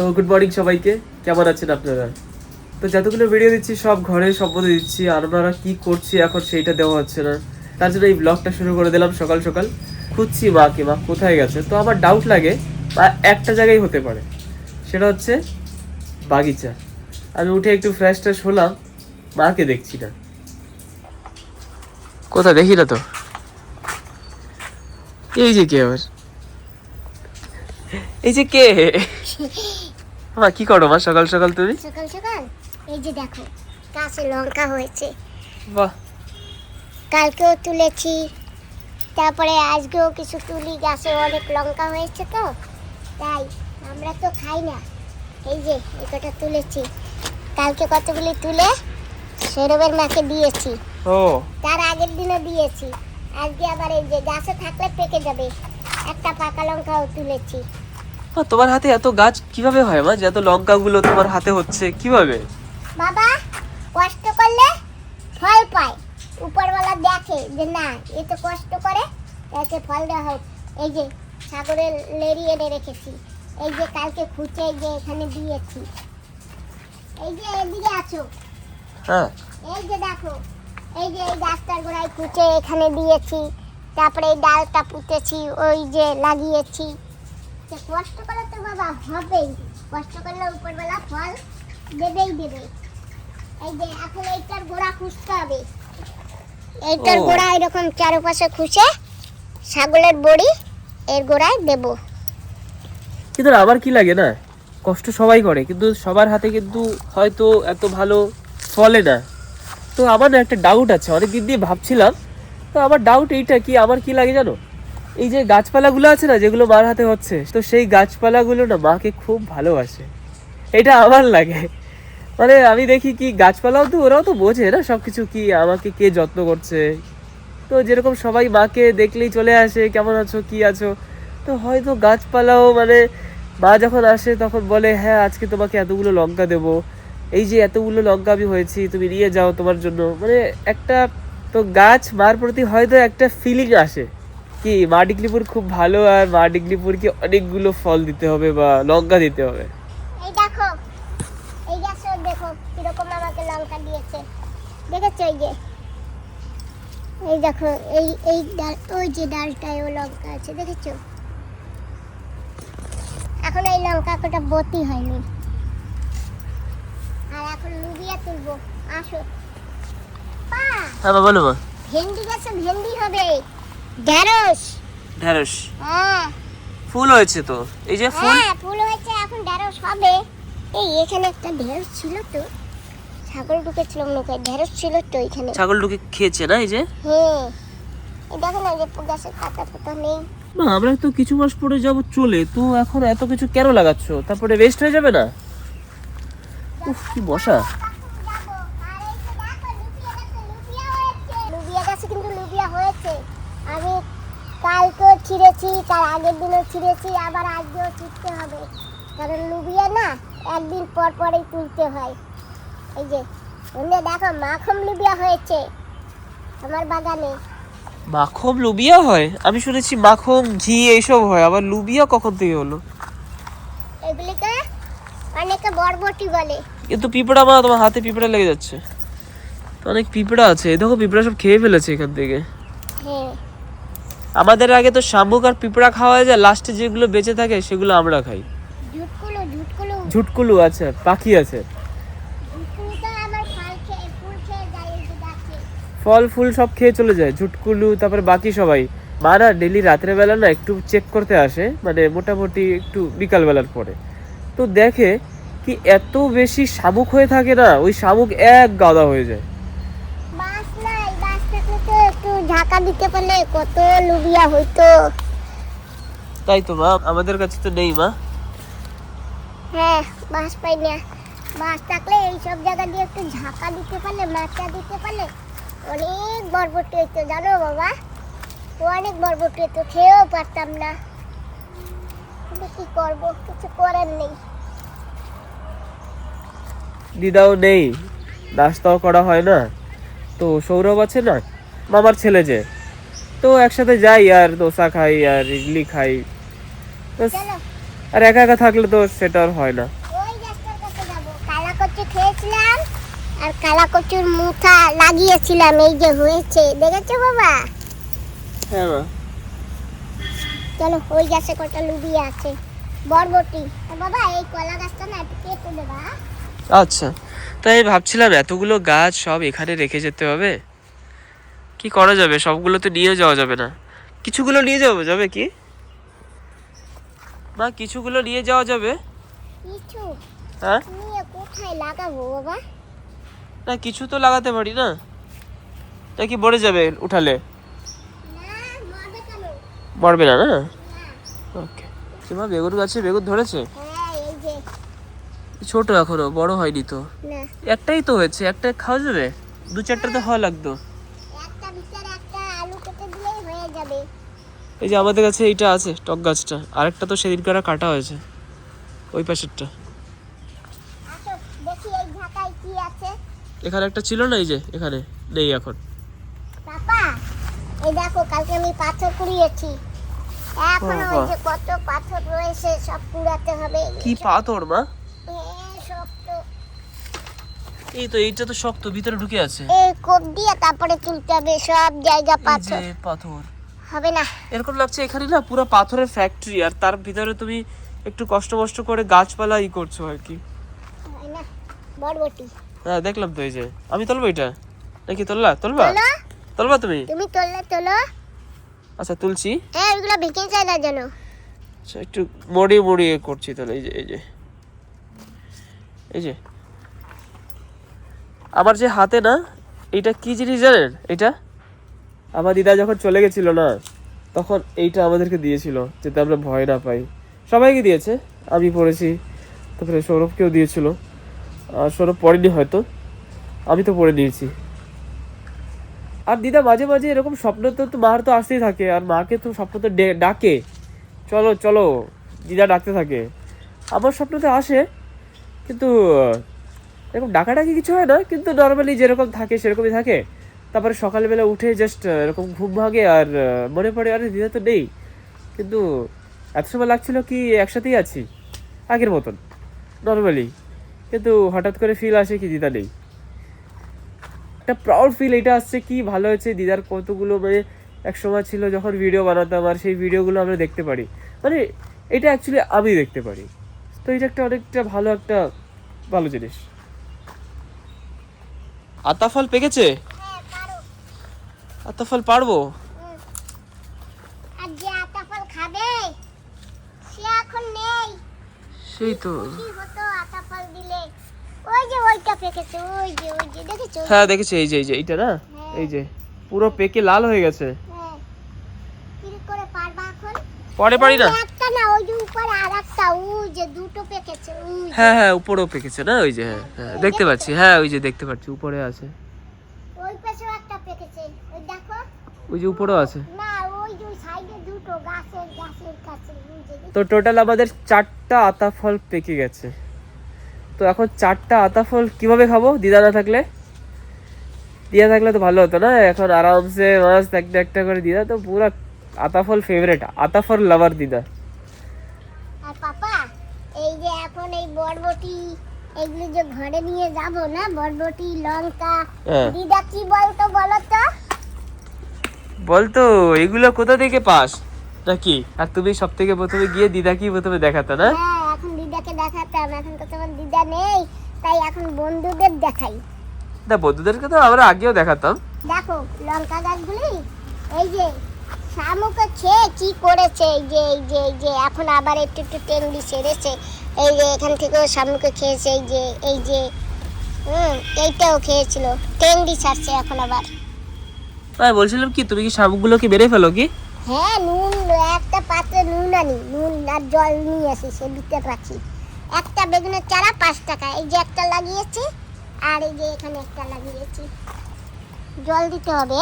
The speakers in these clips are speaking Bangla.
তো গুড মর্নিং সবাইকে। কেমন আছেন আপনারা? তো যতগুলো ভিডিও দিচ্ছি সব ঘরে সম্বন্ধে দিচ্ছি আর আপনারা কী করছি এখন সেইটা দেওয়া হচ্ছে না। তার জন্য এই ব্লগটা শুরু করে দিলাম সকাল সকাল। খুঁজছি মাকে মা কোথায় গেছে? তো আমার ডাউট লাগে মা একটা জায়গায় হতে পারে। সেটা হচ্ছে বাগিচা। আমি উঠে একটু ফ্রেশ ট্রেশ হলাম মাকে দেখছি না। কোথায়? দেখি না তো। এই যে কে আবার? এই যে কে? মা কি করো মা সকাল সকাল তুমি? সকাল সকাল? এই যে দেখো গাছে লঙ্কা হয়েছে। বাহ। কালকেও তুলেছি তারপরে আজকেও কিছু তুলি গাছে অনেক লঙ্কা হয়েছে তো তাই আমরা তো খাই না। এই যে এই কটা তুলেছি। কালকে কতগুলি তুলে সৌরভের মাকে দিয়েছি। ও। তার আগের দিনও দিয়েছি। আজকে আবার এই যে গাছে থাকলে পেকে যাবে। একটা পাকা লঙ্কাও তুলেছি। তোমার হাতে এত গাছ কীভাবে হয় মা? যে এত লঙ্কাগুলো তোমার হাতে হচ্ছে কীভাবে? বাবা কষ্ট করলে ফল পায়। উপরওয়ালা দেখে যে না এ তো কষ্ট করে একে ফল দেওয়া হোক। এই যে সাগরের লেরি এনে রেখেছি। এই যে কালকে খুঁচে এই যে এখানে দিয়েছি। এই যে এদিকে আছো। হ্যাঁ। এই যে দেখো এই যে এই গাছটার গোড়ায় খুঁচে এখানে দিয়েছি। তারপরে এই ডালটা পুঁতেছি ওই যে লাগিয়েছি। তো কষ্ট করে তো বাবা হবেই। কষ্ট করলে উপরবেলা ফল দেবেই দেবে। এই যে এখন এইটার গোড়া খুঁজতে হবে। এইটার। গোড়া এরকম চারপাশে খুঁজে ছাগলের বড়ি এর গোড়ায় দেবো। কিন্তু আমার কি লাগে না? কষ্ট সবাই করে কিন্তু সবার হাতে কিন্তু হয়তো এত ভালো ফলে না। তো আমার একটা ডাউট আছে অনেক দিন দিয়ে ভাবছিলাম। তো আমার ডাউট এইটা কি আমার কি লাগে জানো? এই যে গাছপালাগুলো আছে না, যেগুলো মার হাতে হচ্ছে, তো সেই গাছপালাগুলো না মাকে খুব ভালোবাসে। এটা আমার লাগে। মানে আমি দেখি কি গাছপালাও তো ওরাও তো বোঝে না সব কিছু কি, আমাকে কে যত্ন করছে। তো যেরকম সবাই মাকে দেখলেই চলে আসে, কেমন আছো, কি আছো, তো হয়তো গাছপালাও মানে মা যখন আসে তখন বলে হ্যাঁ আজকে তোমাকে এতগুলো লঙ্কা দেবো। এই যে এতগুলো লঙ্কা আমি হয়েছি, তুমি নিয়ে যাও তোমার জন্য। মানে একটা তো গাছ মার প্রতি হয়তো একটা ফিলিং আসে। কি মা ডিগলিপুর খুব ভালো আর মা ডিগলিপুরকে অনেকগুলো ফল দিতে হবে বা লঙ্কা দিতে হবে। এই দেখো এই গাছও দেখো কীরকম আমাকে লঙ্কা দিয়েছে। দেখেছ এই যে? এই দেখো এই এই ডাল ওই যে ডালটায় ও লঙ্কা আছে দেখেছ? এখন এই লঙ্কা কোটা বতি হয়নি। আর এখন লুবিয়া তুলবো আসো। পা! হ্যাঁ মা বলো। ভেন্ডি গাছে ভেন্ডি হবে। ঢেঁড়স। ঢেঁড়স। হ্যাঁ। ফুল হয়েছে তো? এই যে ফুল? হ্যাঁ ফুল হয়েছে এখন ঢেঁড়স হবে। এই এখানে একটা ঢেঁড়স ছিল তো। ছাগল ঢুকেছিল মুখে ঢেঁড়স ছিল তো এখানে। ছাগল ঢুকে খেয়েছে না এই যে? হ্যাঁ। এই দেখো না যে গাছের পাতা পাতা নেই। না আমরা তো কিছু মাস পরে যাব চলে তো এখন এত কিছু কেন লাগাচ্ছ? তারপরে ওয়েস্ট হয়ে যাবে না? উফ কি বসা লুবিয়া গাছে কিন্তু লুবিয়া হয়েছে আমি কালকেও তার আগের দিনও ছিঁড়েছি আবার আজকেও ছিঁড়তে হবে। কারণ লুবিয়া না একদিন পর পরেই তুলতে হয়। এই যে এমনি দেখো মাখন লুবিয়া হয়েছে আমার বাগানে। মাখন লুবিয়া হয়? আমি শুনেছি মাখন ঘি এইসব হয় আবার লুবিয়া কখন থেকে হলো? এগুলিকে অনেকে বরবটি বলে। কিন্তু পিঁপড়া মা তোমার হাতে পিঁপড়া লেগে যাচ্ছে। তো অনেক পিঁপড়া আছে। এই দেখো পিঁপড়া সব খেয়ে ফেলেছে এখান থেকে। আমাদের আগে তো শামুক আর পিঁপড়া খাওয়া যায় লাস্টে যেগুলো বেঁচে থাকে সেগুলো আমরা খাই। ঝুটকুলো আছে পাখি আছে। ফল ফুল সব খেয়ে চলে যায়। ঝুটকুলু তারপরে বাকি সবাই। মা না ডেলি রাত্রে বেলা না একটু চেক করতে আসে মানে মোটামুটি একটু বিকাল বেলার পরে। তো দেখে কি এত বেশি শামুক হয়ে থাকে না ওই শামুক এক গাদা হয়ে যায় বাস নাই বাস থাকলে তো একটু ঢাকা দিতে পারলে কত লুবিয়া হইতো। তাই তো মা আমাদের কাছে তো নেই মা। হ্যাঁ বাস পাই না। বাস থাকলে এই সব জায়গা দিয়ে একটু ঝাঁকা দিতে পারলে মাচা দিতে পারলে অনেক বরবটি হইতো জানো বাবা? অনেক বরবটি হইতো খেয়েও পারতাম না। কিন্তু কি করব কিছু করার নেই। দিদাও নেই নাস্তাও করা হয় না। তো সৌরভ আছে না? মামার ছেলে যে। তো একসাথে যাই আর দোসা খাই আর ইডলি খাই। আর একা একা থাকলে তো সেটা আর হয় না। আর কালা কচুর মুথা লাগিয়েছিলাম এই যে হয়েছে। দেখেছ বাবা? হ্যাঁ চলো ওই গাছে কটা লুবি আছে। বরবটি। বাবা এই কলা গাছটা না কেটে দেবা। আচ্ছা। তাই ভাবছিলাম এতগুলো গাছ সব এখানে রেখে যেতে হবে। কি করা যাবে? সবগুলো তো নিয়ে যাওয়া যাবে না। কিছুগুলো নিয়ে যাওয়া যাবে কি? মা কিছুগুলো নিয়ে যাওয়া যাবে? কিছু। হ্যাঁ? নিয়ে কোথায় লাগাবো বাবা? না কিছু তো লাগাতে পারি না। নাকি মরে যাবে উঠালে? না মরবে না না? ওকে তোমার বেগুন গাছে বেগুন ধরেছে? হ্যাঁ এই যে। ছোট এখনও বড় হয়নি তো? না। একটাই তো হয়েছে একটা খাওয়া যাবে? দু চারটা তো হওয়া লাগতো একটা ভিতরে একটা আলু কেটে দিলেই হয়ে যাবে এই যে আমাদের কাছে এইটা আছে টক গাছটা। আরেকটা তো সেদিন করা কাটা হয়েছে ওই পাশেরটা। এখানে একটা ছিল না এই যে এখানে? নেই এখন। পাপা এই দেখো কালকে আমি পাথর কুড়িয়েছি। এখন ওই যে কত পাথর রয়েছে সব কুড়াতে হবে। কি পাথর মা? এই তো এইটা তো শক্ত ভিতরে ঢুকে আছে। এই কোপ দিয়ে তারপরে তুলতে হবে সব জায়গা পাথর। পাথর। হবে না। এরকম লাগছে এখানে না পুরো পাথরের ফ্যাক্টরি আর তার ভিতরে তুমি একটু কষ্ট মষ্ট করে গাছপালা ই করছ আর কি। বরবটি। হ্যাঁ দেখলাম তো এই যে। আমি তুলবো এটা? নাকি তুললা? তুলবা? তোলো। তুলবা তুমি? তুমি তোললে তোলো। আচ্ছা তুলছি। হ্যাঁ ওইগুলো ভেঙে যায় না যেন। আচ্ছা একটু মড়িয়ে মড়িয়ে করছি তাহলে এই যে এই যে। এই যে। আমার যে হাতে না এটা কি জিনিস জানেন? এটা আমার দিদা যখন চলে গেছিল না, তখন এইটা আমাদেরকে দিয়েছিল, যাতে আমরা ভয় না পাই। সবাইকে দিয়েছে, আমি পড়েছি, তারপরে সৌরভকেও দিয়েছিল। আর সৌরভ পড়েনি হয়তো, আমি তো পড়ে নিয়েছি। আর দিদা মাঝে মাঝে এরকম স্বপ্ন তো তো মার তো আসতেই থাকে, আর মাকে তো স্বপ্ন তো ডাকে। চলো চলো, দিদা ডাকতে থাকে। আমার স্বপ্নতে আসে, কিন্তু, এরকম ডাকাডাকি কিছু হয় না, কিন্তু নর্মালি যেরকম থাকে, সেরকমই থাকে। তারপরে সকালবেলা উঠে জাস্ট এরকম ঘুম ভাগে আর মনে পড়ে, আরে দিদা তো নেই। কিন্তু এত সময় লাগছিল কি একসাথেই আছি? আগের মতন নর্মালি কিন্তু হঠাৎ করে ফিল আসে কি দিদা নেই। একটা প্রাউড ফিল এটা আসছে কি ভালো হয়েছে, দিদার কতগুলো মানে এক সময় ছিল যখন ভিডিও বানাতাম আর সেই ভিডিওগুলো আমরা দেখতে পারি। মানে এটা অ্যাকচুয়ালি আমি দেখতে পারি। তো এটা একটা অনেকটা ভালো একটা, ভালো জিনিস। আতাফল পেকেছে? আতাফল পারব। আর যে আতা ফল খাবে। সে এখন নেই। সেই তো। কি হতো আতা ফল দিলে? ওই যে ওইটা পেকেছে ওই যে ওই যে দেখেছ? হ্যাঁ দেখেছি এই যে এই যে এইটা না? এই যে পুরো পেকে লাল হয়ে গেছে। হ্যাঁ। করে পারবা এখন? পরে পারি না। একটা না ওই যে উপরে আর একটা ওই যে দুটো পেকেছে ওই হ্যাঁ হ্যাঁ উপরেও পেকেছে না? ওই যে হ্যাঁ হ্যাঁ দেখতে পাচ্ছি। হ্যাঁ ওই যে দেখতে পাচ্ছি উপরে আছে ওই পাশেও একটা পেকেছে ওই দেখো ওই যে উপরেও আছে। তো টোটাল আমাদের চারটা আতা ফল পেকে গেছে। তো এখন চারটা আতা ফল কীভাবে খাব? দিদা না থাকলে? দিদা থাকলে তো ভালো হতো না? এখন আরামসে মাছ একটা একটা করে দিদা। তো পুরো আতা ফল ফেভারেট আতা ফল লাভার দিদা। আর পাপা এই যে এখন এই বরবটি এগুলো যে ঘরে নিয়ে যাব না? বরবটি লঙ্কা হ্যাঁ। দিদা কি বলতো বলো তো? বলতো এগুলো কোথা থেকে পাস? নাকি আর তুমি সব থেকে প্রথমে গিয়ে দিদা কি প্রথমে দেখাতো না? হ্যাঁ এখন দিদাকে দেখাতাম এখন তো তোমার দিদা নেই তাই এখন বন্ধুদের দেখাই। না বন্ধুদেরকে তো আমরা আগেও দেখাতাম। দেখো লঙ্কা গাছগুলি এই যে শামুকে খেয়ে কি করেছে এই যে এই যে এই যে এখন আবার একটু একটু টেঙ্গি সেরেছে এই যে এখান থেকেও শামুকে খেয়েছে এই যে এই যে হুম এইটাও খেয়েছিল টেঙ্গি ছাড়ছে এখন আবার। তাই বলছিলাম কি তুমি কি শামুকগুলোকে মেরে ফেলো কি? হ্যাঁ নুন একটা পাত্রে নুন আনি। নুন আর জল নিয়ে আসি সে ভিতরে রাখি একটা বেগুনের চারা পাঁচ টাকা। এই যে একটা লাগিয়েছি আর এই যে এখানে একটা লাগিয়েছি। জল দিতে হবে।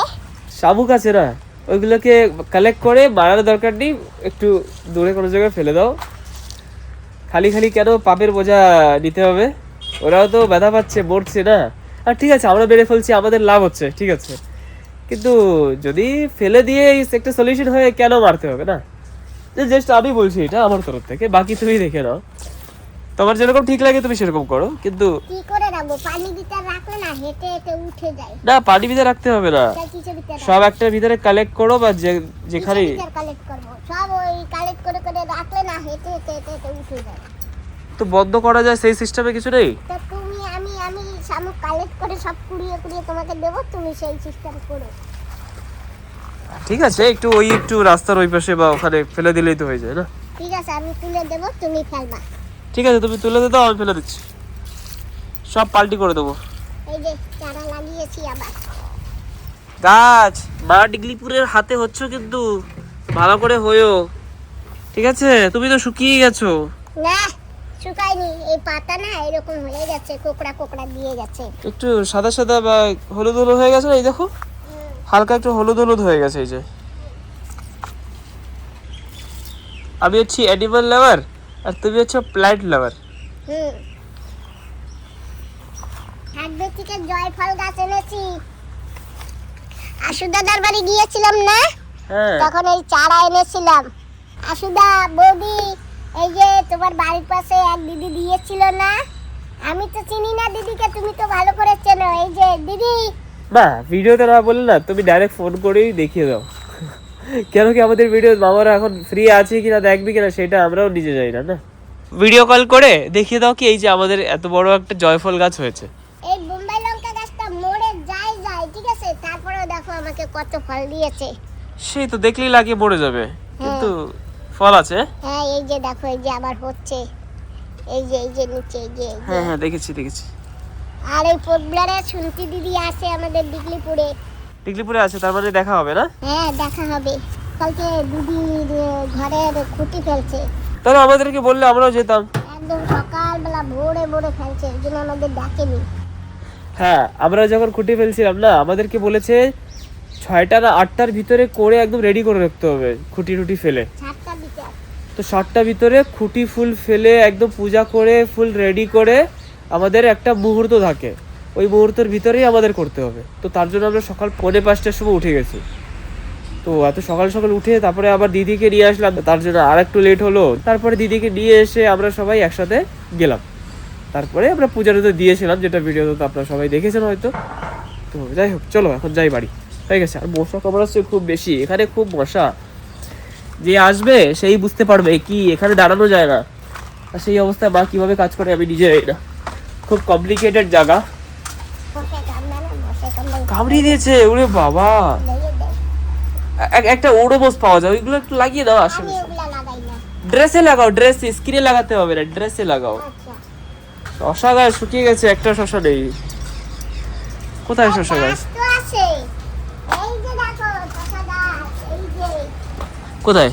শামুক আছে না ওইগুলোকে কালেক্ট করে মারার দরকার নেই একটু দূরে কোনো জায়গায় ফেলে দাও। খালি খালি কেন পাপের বোঝা নিতে হবে? ওরাও তো ব্যথা পাচ্ছে মরছে না। আর ঠিক আছে আমরা বেড়ে ফেলছি আমাদের লাভ হচ্ছে ঠিক আছে। কিন্তু যদি ফেলে দিয়ে একটা সলিউশন হয়ে কেন মারতে হবে না? যে জাস্ট আমি বলছি এটা আমার তরফ থেকে বাকি তুমি দেখে নাও। তোমার যেরকম ঠিক লাগে তুমি সেরকম করো কিন্তু কি করে রাখব? পানি রাখলে না হেঁটে হেঁটে উঠে যায়। না পানি ভিতরে রাখতে হবে না। ভিতরে সব একটার ভিতরে কালেক্ট করো বা যে- যেখানে কালেক্ট করব। সব ওই কালেক্ট করে করে রাখলে না হেঁটে হেঁটে উঠে যায়। তো বদ্ধ করা যায় সেই সিস্টেমে কিছু নেই? তুমি আমি আমি শামুক কালেক্ট করে সব কুড়িয়ে কুড়িয়ে তোমাকে দেবো তুমি সেই সিস্টেম করো। ঠিক আছে একটু ওই একটু রাস্তার ওই পাশে বা ওখানে ফেলে দিলেই তো হয়ে যায় না? ঠিক আছে আমি তুলে দেবো তুমি ফেলবা। ঠিক আছে তুমি তুলে দাও আমি ফেলে দিচ্ছি। সব পাল্টি করে দেবো। এই যে চারা লাগিয়েছি আবার। গাছ মা ডিগলিপুরের হাতে হচ্ছে কিন্তু ভালো করে হয়েও ঠিক আছে তুমি তো শুকিয়ে গেছো। না শুকায়নি এই পাতা না এরকম হয়ে গেছে কোকড়া কোকড়া দিয়ে গেছে। একটু সাদা সাদা বা হলুদ হলুদ হয়ে গেছে এই দেখো? হালকা একটু হলুদ হলুদ হয়ে গেছে এই যে। আমি হচ্ছি অ্যানিমাল লাভার আর তুমি হচ্ছে প্ল্যান্ট লাভার হুম। থেকে জয়ফল গাছ এনেছি। আশুদাদার বাড়ি গিয়েছিলাম না? হ্যাঁ। তখন এই চারা এনেছিলাম। আশুদা বৌদি এই যে তোমার বাড়ির পাশে এক দিদি দিয়েছিল না? আমি তো চিনি না দিদিকে তুমি তো ভালো করে চেনো। এই যে দিদি! না ভিডিওতে না বললে না তুমি ডাইরেক্ট ফোন করেই দেখিয়ে দাও। কেন কি আমাদের ভিডিও মামারা এখন ফ্রি আছে কিনা দেখবি কিনা সেটা আমরাও নিজে যাই না না? ভিডিও কল করে দেখিয়ে দাও কি এই যে আমাদের এত বড় একটা জয়ফল গাছ হয়েছে। এই বোম্বাই লঙ্কা গাছটা মরে যায় যায় ঠিক আছে? তারপরেও দেখো আমাকে কত ফল দিয়েছে। সেই তো দেখলেই লাগিয়ে মরে যাবে। কিন্তু ফল আছে? হ্যাঁ এই যে দেখো এই যে আবার হচ্ছে। এই যে এই যে নিচে এই যে হ্যাঁ হ্যাঁ দেখেছি দেখেছি। আর এই পোবলারে শুনতি দিদি আছে আমাদের ডিগলিপুরে। টিকলিপুরে আছে তার মানে দেখা হবে না? হ্যাঁ দেখা হবে। কালকে দিদি ঘরের খুঁটি ফেলছে। তাহলে আমাদেরকে বললে আমরাও যেতাম। একদম সকালবেলা ভোরে ভোরে ফেলছে এই জন্য আমাদের ডাকেনি। হ্যাঁ আমরা যখন খুঁটি ফেলছিলাম না আমাদেরকে বলেছে ছয়টা না আটটার ভিতরে করে একদম রেডি করে রাখতে হবে খুঁটি টুটি ফেলে। হবে। তো সাতটার ভিতরে খুঁটি ফুল ফেলে একদম পূজা করে, ফুল রেডি করে আমাদের একটা মুহূর্ত থাকে। ওই মুহূর্তের ভিতরেই আমাদের করতে হবে। তো তার জন্য আমরা সকাল পৌনে পাঁচটার সময় উঠে গেছি। তো এত সকাল সকাল উঠে তারপরে আবার দিদিকে নিয়ে আসলাম। তার জন্য আর একটু লেট হলো। তারপরে দিদিকে নিয়ে এসে আমরা সবাই একসাথে গেলাম। তারপরে আমরা পূজাটা তো দিয়েছিলাম যেটা ভিডিওতে তো আপনারা সবাই দেখেছেন হয়তো। তো যাই হোক, চলো এখন যাই বাড়ি। হয়ে গেছে। আর মশা কামড়াচ্ছে খুব বেশি। এখানে খুব মশা যে আসবে সেই বুঝতে পারবে কি এখানে দাঁড়ানো যায় না আর সেই অবস্থায় মা কীভাবে কাজ করে আমি নিজে না। খুব কমপ্লিকেটেড জায়গা। কামড়িয়ে দিয়েছে ওরে বাবা। একটা ওড়োবোস পাওয়া যায় ওইগুলো একটু লাগিয়ে দাও না। ড্রেসে লাগাও ড্রেস স্ক্রিনে লাগাতে হবে না ড্রেসে লাগাও। আচ্ছা। শশা গাছ শুকিয়ে গেছে একটা শশা নেই। কোথায় শশা গাছ গাছ তো আছে এই যে দেখো শসা গাছ এই যে কোথায়?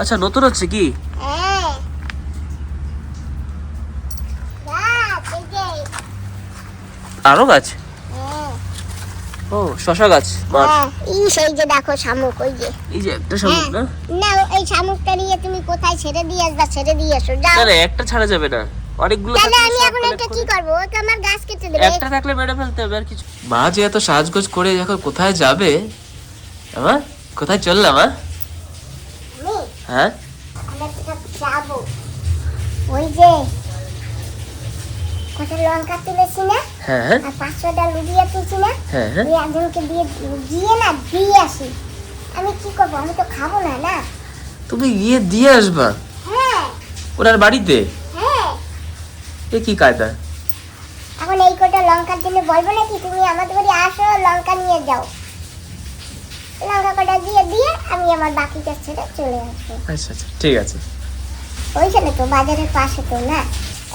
আচ্ছা নতুন হচ্ছে কি? হ্যাঁ। আরও গাছ? হ্যাঁ। ও শশা গাছ এই সেই যে দেখো শামুক ওই যে। এই যে একটা শামুক না? না এই শামুকটা নিয়ে তুমি কোথায় ছেড়ে দিয়ে আসবা ছেড়ে দিয়ে এসো যাও। না একটা ছাড়া যাবে না। অনেকগুলো তাহলে আমি এখন এটা কি আমার গাছ কেটে দেবে। একটা থাকলে মেরে ফেলতে হবে আর কিছু মা যে এত সাজগোজ করে এখন কোথায় যাবে? আমার কোথায় চললাম হ্যাঁ হ্যাঁ? একটা ওই যে কত লঙ্কা তুলেছি না? হ্যাঁ হ্যাঁ। আর পাঁচশোটা লুবিয়া তুলছি না? হ্যাঁ হ্যাঁ। ওই একজনকে দিয়ে দিয়ে না দিয়ে আসি। আমি কি করব? আমি তো খাব না না? তুমি গিয়ে দিয়ে আসবা? হ্যাঁ। ওনার বাড়িতে? হ্যাঁ। এ কি কায়দা? এখন এই কটা লঙ্কার জন্য বলব নাকি? তুমি আমাদের বাড়ি আসো লঙ্কা নিয়ে যাও। লঙ্কা কটা দিয়ে দিয়ে আমি আমার বাকি ছেড়ে চলে আসব। আচ্ছা আচ্ছা ঠিক আছে। ওইখানে তো বাজারের পাশে তো না?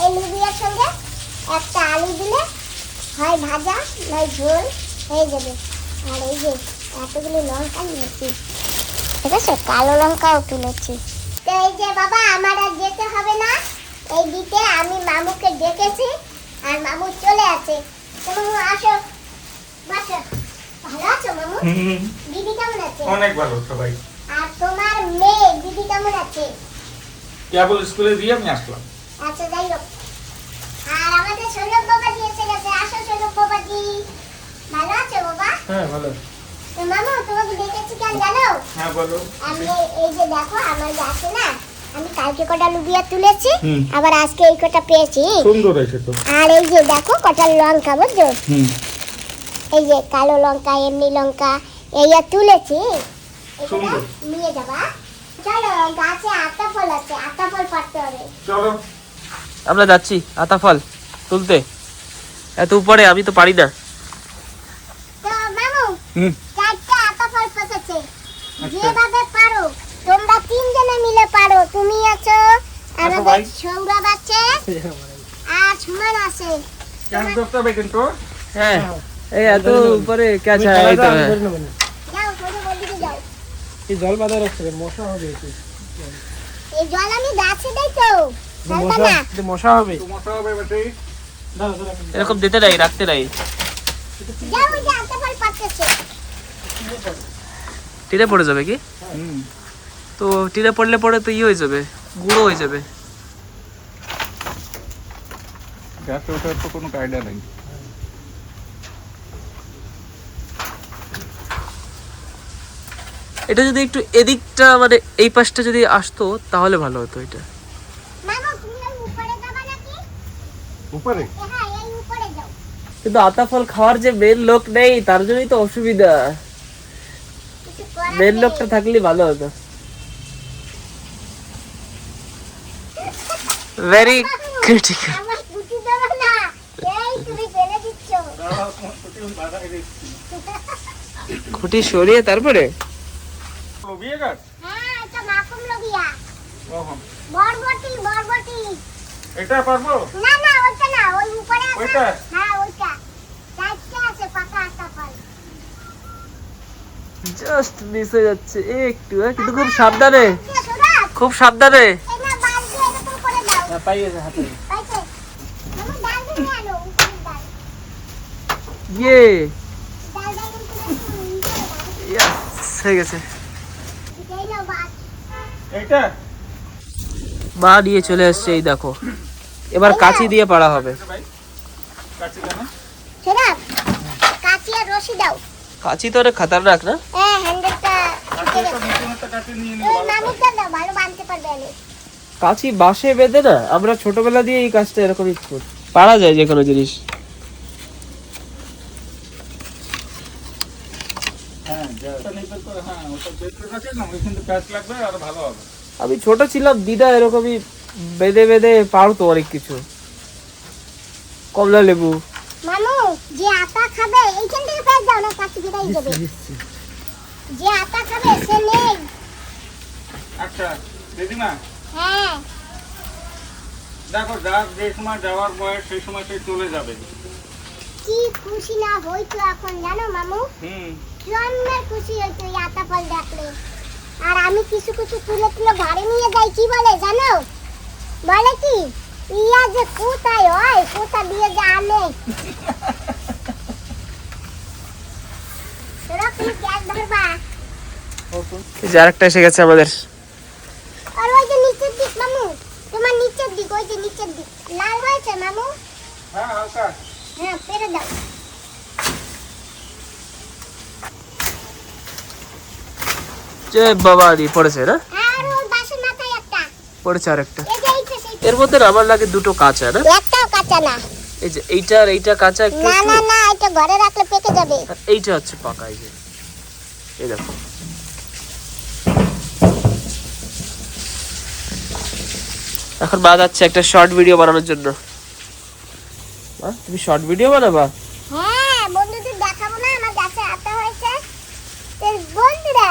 এই লুবিয়ার সঙ্গে একটা আলু দিলে হয় ভাজা নয় ঝোল হয়ে যাবে। আর এই যে এতগুলো লঙ্কা নিয়েছি ঠিক আছে? কালো লঙ্কাও তুলেছি। তো এই যে বাবা আমার আর যেতে হবে না। এই দিতে আমি মামুকে ডেকেছি আর মামু চলে আছে। মামু আসো বসো। ভালো আছো মামু? দিদি কেমন আছে? অনেক ভালো সবাই। আর তোমার মেয়ে দিদি কেমন আছে? কেবল স্কুলে দিয়ে আমি আসলাম। আচ্ছা যাই হোক। আর আমাদের সৌরভ এসে গেছে। আসো সৌরভ ভালো আছো বাবা? হ্যাঁ ভালো মামু তোমাকে দেখেছি কেন জানো? হ্যাঁ বলো। আমি এই যে দেখো আমার গাছে না আমি কালকে কটা লুবিয়া তুলেছি আবার আজকে এই কটা পেয়েছি। সুন্দর হয়েছে তো। আর এই যে দেখো কটা লঙ্কা বুঝছ? হুম। এই যে কালো লঙ্কা এমনি লঙ্কা এইয়া তুলেছি। নিয়ে যাবা চলো গাছে আতা ফল আছে আতা ফল পাড়তে হবে। চলো। আমরা যাচ্ছি আতা ফল তুলতে। এত উপরে আমি তো পারি না। তো মামু হুম। চারটে আতা ফল পেকেছে আচ্ছা। যেভাবে পারো তোমরা তিনজনে মিলে পারো। তুমি আছো আমাদের সৌরভ আছে আর সুমন আছে। কিন্তু হ্যাঁ। এই এত উপরে তো। এই জল বাঁধা হবে মশা হবে এই জল আমি গাছে দেই তো। মশা মশা হবে। বেটি এরকম দিতে নাই রাখতে নাই যাও ওই যে আতা ফল পাচ্ছে টিনে পড়ে যাবে কি? হুম। তো টিনে পড়লে পরে তো ইয়ে হয়ে যাবে গুঁড়ো হয়ে যাবে। গাছে ওঠার তো কোনো কায়দা নেই। এটা যদি একটু এদিকটা মানে এই পাশটা যদি আসতো তাহলে ভালো হতো এটা। মামা তুমি ওই উপরে যাবা নাকি? উপরে? এ হ্যাঁ এই উপরে যাও। কিন্তু আতা ফল খাওয়ার যে মেন লোক নেই তার জন্যই তো অসুবিধা। মেন লোকটা থাকলে ভালো হতো। ভেরি ক্রিটিক্যাল খুঁটি সরিয়ে তারপরে? বিয়ে গাছ হ্যাঁ এটা মাকুম লগিয়া। বরবটি বরবটি। এটা পারব? না না ওইটা না ওই উপরে আছে। ওইটা? হ্যাঁ ওইটা। চারটে আছে পাকা ফল। জাস্ট মিস হয়ে যাচ্ছে একটু হ্যাঁ, কিন্তু খুব সাবধানে। খুব সাবধানে। হ্যাঁ, ইয়ে। হয়ে গেছে। এইটা? মা নিয়ে চলে এসছে এই দেখো। এবার কাঁচি দিয়ে পাড়া হবে। কাঁচি আর রশি দাও। কাঁচি তো অনেক খাতারনাক না? হ্যাঁ কাছে কাঁচি বাঁশে বেঁধে না? আমরা ছোটবেলা দিয়ে এই কাজটা এরকমই পারা যায় যে কোনো জিনিস হ্যাঁ যা ওটা নিবে তো হ্যাঁ ওটা দেখতে কাছে না ওই কিন্তু কাজ লাগবে আর ভালো হবে আমি ছোট ছিলাম দিদা এরকমই বেঁধে বেঁধে পারতো অনেক কিছু। কমলা লেবু। মামু যে আটা খাবে এইখান থেকে ফেল দাও না কাছে ফেরাই দেবে যে আটা খাবে সে নেই। আচ্ছা দিদিমা। হ্যাঁ। দেখো যার যে সময় যাওয়ার বয়স সেই সময় সে চলে যাবে। কি খুশি না হইতো এখন জানো মামু? হুম। জন্মের খুশি এই আতা ফল দেখলে। আর আমি কিছু কিছু তুলে তুলে বাড়ি নিয়ে যাই কি বলে জানো? বলে কি? ইয়া যে কোথায় হয় কোথা দিয়ে যে আনে? যে আরেকটা এসে গেছে আমাদের। আর ওই যে নিচের দিক মামু তোমার নিচের দিক ওই যে নিচের দিক। লাল হয়েছে মামু? হ্যাঁ হালকা। হ্যাঁ পেরে দাও। যে বাবা রে পড়েছে না? আর একটা। পড়েছে এইটা সেই এর মধ্যে আমার লাগে দুটো কাঁচা না? একটাও কাঁচা না। এই যে এইটা আর এইটা কাঁচা একটু না না না এটা ঘরে রাখলে পেকে যাবে। এইটা হচ্ছে পাকা এই যে। এই দেখো। এখন মা যাচ্ছে একটা শর্ট ভিডিও বানানোর জন্য। তুমি শর্ট ভিডিও বানাবা হ্যাঁ বন্ধুদের দেখাবো না আমার গাছে আতা হয়েছে তো বন্ধুরা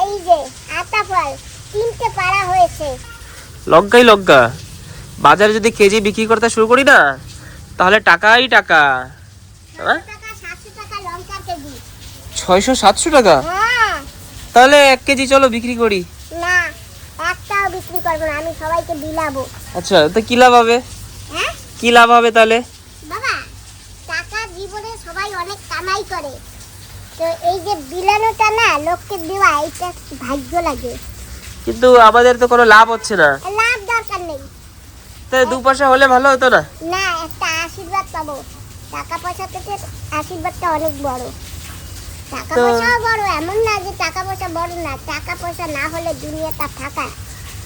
এই যে আতা ফল তিনটে পাড়া হয়েছে। লঙ্কাই লঙ্কা বাজারে যদি কেজি বিক্রি করতে শুরু করি না তাহলে টাকাই টাকা। হ্যাঁ? ছয়শো সাতশো টাকা হ্যাঁ। তাহলে এক কেজি চলো বিক্রি করি। না একটাও বিক্রি করব না আমি সবাইকে বিলাবো। আচ্ছা তো কি লাভ হবে? হ্যাঁ? কি লাভ হবে তাহলে? বাবা টাকা জীবনে সবাই অনেক কামাই করে। তো এই যে বিলানোটা না লোককে দেওয়া এটা ভাগ্য লাগে। কিন্তু আমাদের তো কোনো লাভ হচ্ছে না। লাভ দরকার নেই। তাই দু পয়সা হলে ভালো হতো না? না একটা আশীর্বাদ পাবো। টাকা পয়সা থেকে আশীর্বাদটা অনেক বড়। টাকা তো- পয়সা বড় এমন না যে টাকা পয়সা বড় না। টাকা পয়সা না হলে দুনিয়াটা ফাঁকা।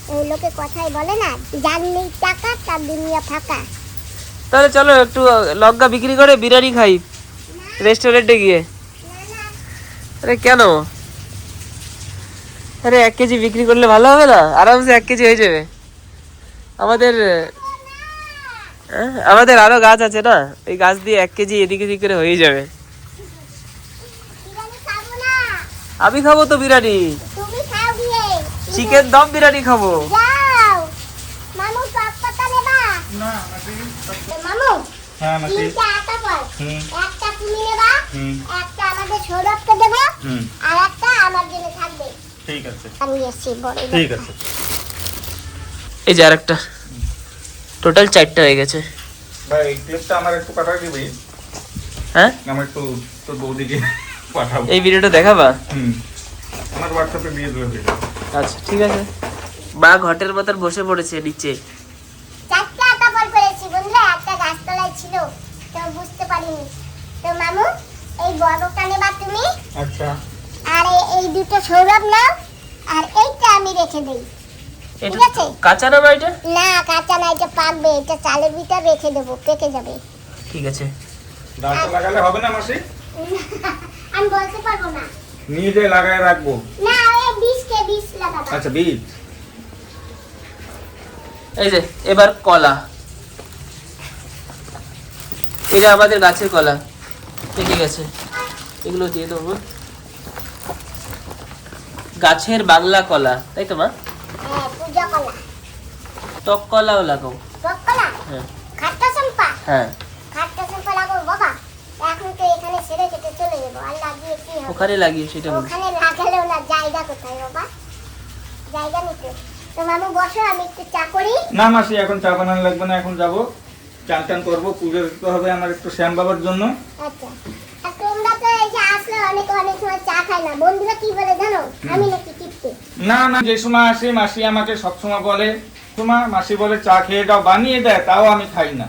এই লোকে কথাই বলে না যার নেই টাকা তার দুনিয়া ফাঁকা। তাহলে চলো একটু লঙ্কা বিক্রি করে বিরিয়ানি খাই রেস্টুরেন্টে গিয়ে। আরে কেন? আরে এক কেজি বিক্রি করলে ভালো হবে না? আরামসে এক কেজি হয়ে যাবে। আমাদের হ্যাঁ, আমাদের আরও গাছ আছে না? এই গাছ দিয়ে এক কেজি এদিকে এদিক করে হয়ে যাবে। বিরিয়ানি খাব না আমি খাব তো বিরিয়ানি। তুমি খাও গিয়ে চিকেন দম বিরিয়ানি খাব। হ্যাঁ একটা আমাদের সৌরভকে দেবো আর একটা আমার জন্য থাকবে। ঠিক আছে। ঠিক আছে। এই যে আরেকটা। টোটাল চারটা হয়ে গেছে। ভাই এই ক্লিপটা আমার একটু পাঠা দিবি? হ্যাঁ? আমার একটু তোর বৌদিকে পাঠাবো। এই ভিডিওটা দেখাবা? হুম। আমার হোয়াটসঅ্যাপে দিয়ে দেবে আচ্ছা ঠিক আছে। মা ঘটের মতন বসে পড়েছে নিচে। চারটা আটা পর করেছি বুঝলে একটা গাছতলায় ছিল তো বুঝতে পারিনি। তো মামু এই বড়টা নেবা তুমি? আচ্ছা। আর এই দুটো সৌরভ নাও আর এইটা আমি রেখে দেই। এটা ঠিক আছে। কাঁচা না এটা না কাঁচা না এটা পাকবে এটা চালের ভিতর রেখে দেবো পেকে যাবে। ঠিক আছে। ডালটা লাগালে হবে না মাসি? আমি বলতে পারব না। যেয়ে লাগায় রাখব। না ওই বিষ কে বিষ লাগাবো। আচ্ছা বীজ। এই যে এবার কলা। এটা আমাদের গাছের কলা। পেকে গেছে। এগুলো দিয়ে দেবো। গাছের বাংলা কলা তাই তো মা? হ্যাঁ পূজা কলা। টক কলাও লাগাও। হ্যাঁ। খাট্টা সম্পা হ্যাঁ। খাট্টা সম্পা লাগাবো বাবা। এখন তো এখানে সেরে কেটে চলে যাব। আর লাগিয়ে কি হবে? ওখানে লাগিয়ে সেটা ওখানে লাগালেও না জায়গা কোথায় বাবা? জায়গা নিতে তো মামু বসো আমি একটু চা করি। না মাসি এখন চা বানানো লাগবে না এখন যাব। চান টান করব পুজো দিতে হবে আমার একটু শ্যাম বাবার জন্য। আচ্ছা আর তোমরা তো এই যে আসলে অনেক অনেক সময় চা খাই না। বন্ধুরা কি বলে জানো? আমি নাকি টিপতে না না যে সময় আসে মাসি আমাকে সবসময় বলে তোমার মাসি বলে চা খেয়ে দাও বানিয়ে দেয় তাও আমি খাই না।